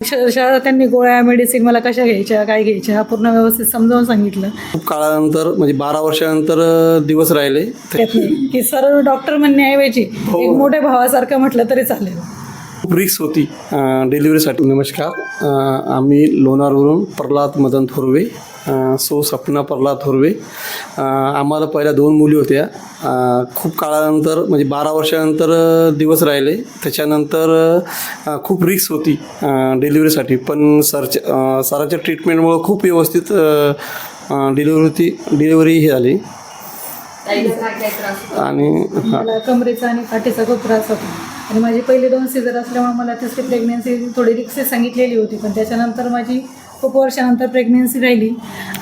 अक्षरशः त्यांनी गोळ्या मेडिसिन मला कशा घ्यायच्या काय घ्यायच्या हा पूर्ण व्यवस्थित समजावून सांगितलं. खूप काळानंतर म्हणजे बारा वर्षानंतर दिवस राहिले. की सर डॉक्टर म्हणण्याऐवजी एक मोठ्या भावासारखं म्हटलं तरी चालेल. खूप रिक्स होती डिलिव्हरीसाठी नमस्कार. आम्ही लोणारवरून प्रल्हाद मदन थोरवे सो सपना प्रल्हाद थोरवे. आम्हाला पहिल्या दोन मुली होत्या. खूप काळानंतर म्हणजे बारा वर्षानंतर दिवस राहिले. त्याच्यानंतर खूप रिक्स होती डिलिव्हरीसाठी पण सरच्या सराच्या ट्रीटमेंटमुळं खूप व्यवस्थित डिलिव्हरी होती डिलिव्हरी ही झाली. आणि हां. कमरेचा आणि पाठीचा खूप त्रास होता. आणि माझी पहिली दोन सीझर असल्यामुळे मला तिसरी प्रेग्नन्सी थोडी रिक्सेस सांगितलेली होती. पण त्याच्यानंतर माझी खूप वर्षानंतर प्रेग्नन्सी राहिली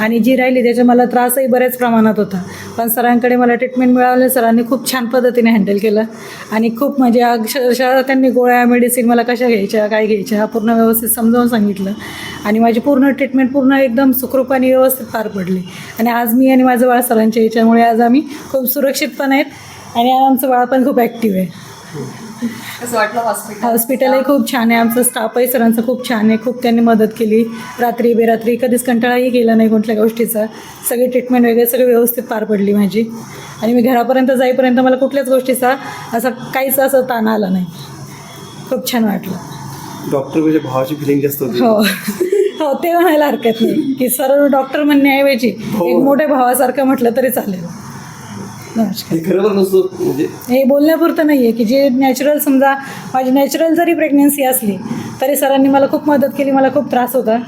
आणि जी राहिली त्याचा मला त्रासही बऱ्याच प्रमाणात होता. पण सरांकडे मला ट्रीटमेंट मिळालं सरांनी खूप छान पद्धतीने हँडल केलं आणि खूप म्हणजे अक्षरशः त्यांनी गोळ्या मेडिसिन मला कशा घ्यायच्या काय घ्यायच्या हा पूर्ण व्यवस्थित समजावून सांगितलं. आणि माझी पूर्ण ट्रीटमेंट पूर्ण एकदम सुखरूप आणि व्यवस्थित पार पडली. आणि आज मी आणि माझं बाळ सरांच्या याच्यामुळे आज आम्ही खूप सुरक्षित पण आहेत आणि आमचं बाळ पण खूप ॲक्टिव्ह आहे. कसं वाटलं हॉस्पिटल हॉस्पिटलही खूप छान आहे. आमचं स्टाफही सरांचं खूप छान आहे. खूप त्यांनी मदत केली. रात्री बेरात्री कधीच कंटाळाही केला नाही कुठल्या गोष्टीचा. सगळी ट्रीटमेंट वगैरे सगळी व्यवस्थित पार पडली माझी. आणि मी घरापर्यंत जाईपर्यंत मला कुठल्याच गोष्टीचा असा काहीच असं ताण आला नाही. खूप छान वाटलं. डॉक्टरपेक्षा भावाची फिलिंग जास्त होती. हो. हो ते म्हणायला हरकत नाही. की सर डॉक्टर म्हणण्याऐवजी एक मोठ्या भावासारखं म्हटलं तरी चालेल. नमस्कार. हे खरोखर नसतं म्हणजे हे बोलण्यापुरतं नाही आहे की जे नॅचरल समजा माझी नॅचरल जरी प्रेग्नेन्सी असली तरी सरांनी मला खूप मदत केली मला खूप त्रास होता.